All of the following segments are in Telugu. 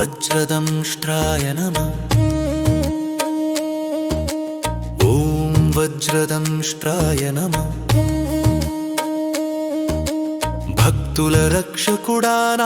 వజ్రదంష్ట్రాయ నమ. ఓం వజ్రదంష్ట్రాయ నమ. భక్తుల రక్షకుడా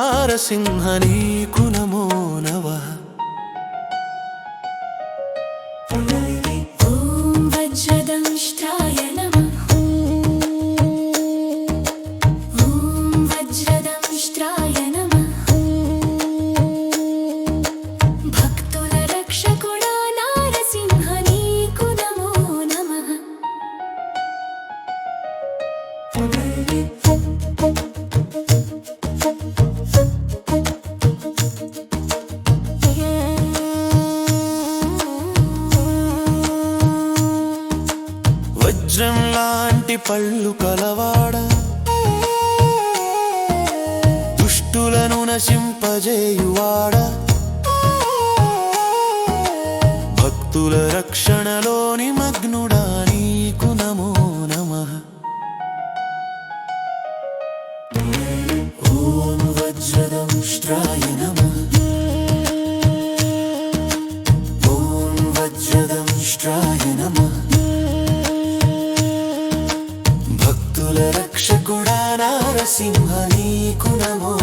వజ్రం లాంటి పళ్ళు కలవాడ. దుష్టులను నశింపజేయువాడ. భక్తుల రక్షణలోని మగ్నుడా నీకు నమో నమ. ఓం వజ్రదంష్ట్రాయ నమ. ఓం వజ్రదంష్ట్రాయ నమ. భక్తుల రక్షకుడా నారసింహ నీకు నమో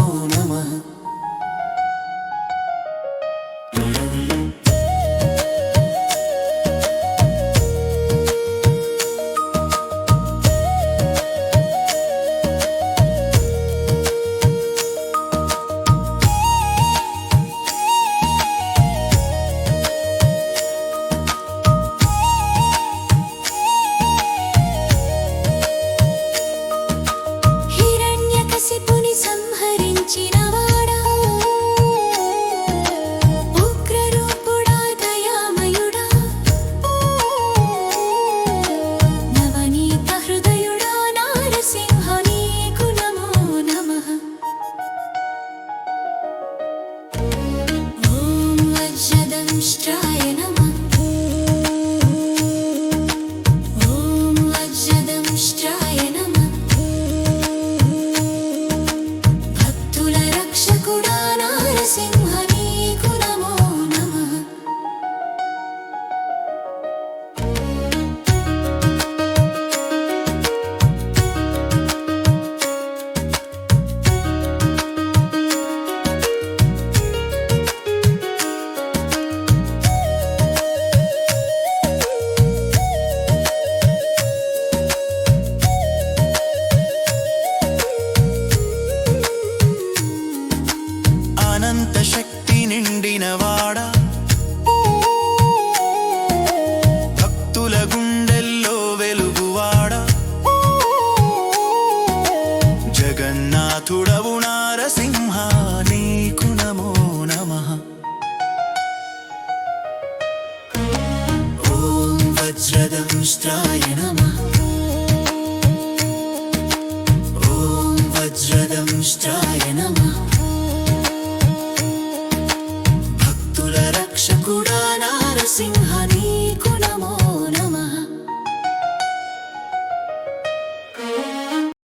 సంహరించిన జగన్నాథుడవు నారసింహ నీకు నమో నమ. ఓం వజ్రదంష్ట్రాయ నమ. ఓం వజ్రదంష్ట్రాయ నమ. భక్తుల రక్షకుడా నారసింహ నీ